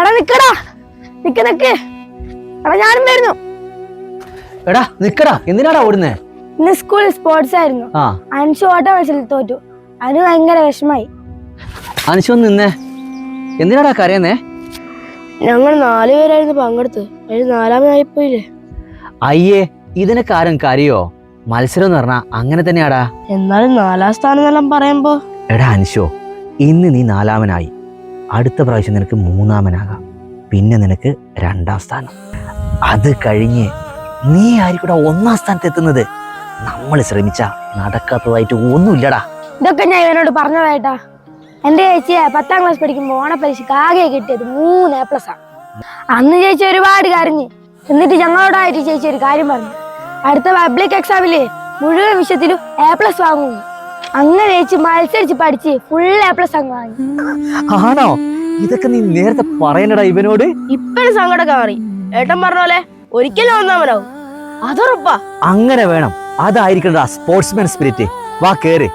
എടാ നിക്കടാ. നിക്ക് നിക്ക്. എടാ ഞാനും വരുന്നു. എടാ നിക്കടാ. എന്തിനാടാ ഓടുന്നേ? ഇന്ന് സ്കൂളിൽ സ്പോർട്സ് ആയിരുന്നു. ആ. അൻഷു ഓട്ട മത്സരത്തിൽ തോറ്റു. അതിന് ഭയങ്കര വിഷമായി. അനുശോ നിന്നേ. എന്തിനാടാ കരയുന്നേ? ഞങ്ങൾ നാലുപേരായിരുന്നു പങ്കെടുത്ത് അതിൽ നാലാമതായി പോയില്ലേ അയ്യേ ഇതിനൊക്കെ ആരും കരയോ? മത്സരം എന്ന് പറഞ്ഞാ അങ്ങനെ തന്നെയാടാ. എന്നാലും നാലാം സ്ഥാനം എന്നെല്ലാം പറയുമ്പോ എടാ അൻഷോ ഇന്ന് നീ നാലാമനായി. അടുത്ത പ്രാവശ്യം നിനക്ക് മൂന്നാമനാകാം. പിന്നെ നിനക്ക് രണ്ടാം സ്ഥാനം. അത് കഴിഞ്ഞ് നീ ആയിരിക്കൂടെ ഒന്നാം സ്ഥാനത്ത് എത്തുന്നത്? നമ്മൾ ശ്രമിച്ച നടക്കാത്തതായിട്ട് ഒന്നുമില്ലടാ. ഇതൊക്കെ ഞാൻ ഇവനോട് പറഞ്ഞതായിട്ടാ. എന്റെ ചേച്ചിയെ പത്താം ക്ലാസ് പഠിക്കുമ്പോൾ ഓണപ്പരീക്ഷയ്ക്ക് ആകെ കിട്ടിയത് മൂന്ന് പ്ലസ് ആണ് അന്ന് ചേച്ചി ഒരുപാട് കരഞ്ഞ്. എന്നിട്ട് ഞങ്ങളോടായിട്ട് ചേച്ചി ഒരു കാര്യം പറഞ്ഞു. അടുത്ത പബ്ലിക് എക്സാമിൽ മുഴുവൻ വിഷയത്തിലും എ പ്ലസ് വാങ്ങും അങ്ങനെ ചേച്ചി മത്സരിച്ച് പഠിച്ച് ഫുൾ എ പ്ലസ് അങ്ങ് വാങ്ങി. ആണോ? ഇതൊക്കെ നീ നേരത്തെ പറയണടാ ഇവനോട്? ഇപ്പഴും സങ്കടമൊക്കെ മാറി. ഏട്ടൻ പറഞ്ഞ പോലെ ഒരിക്കലും ഒന്നാമനാവും അതുറപ്പാ. അങ്ങനെ വേണം. അതായിരിക്കണ്ടാ സ്പോർട്സ്മാൻ സ്പിരിറ്റ് വാ കേറ്.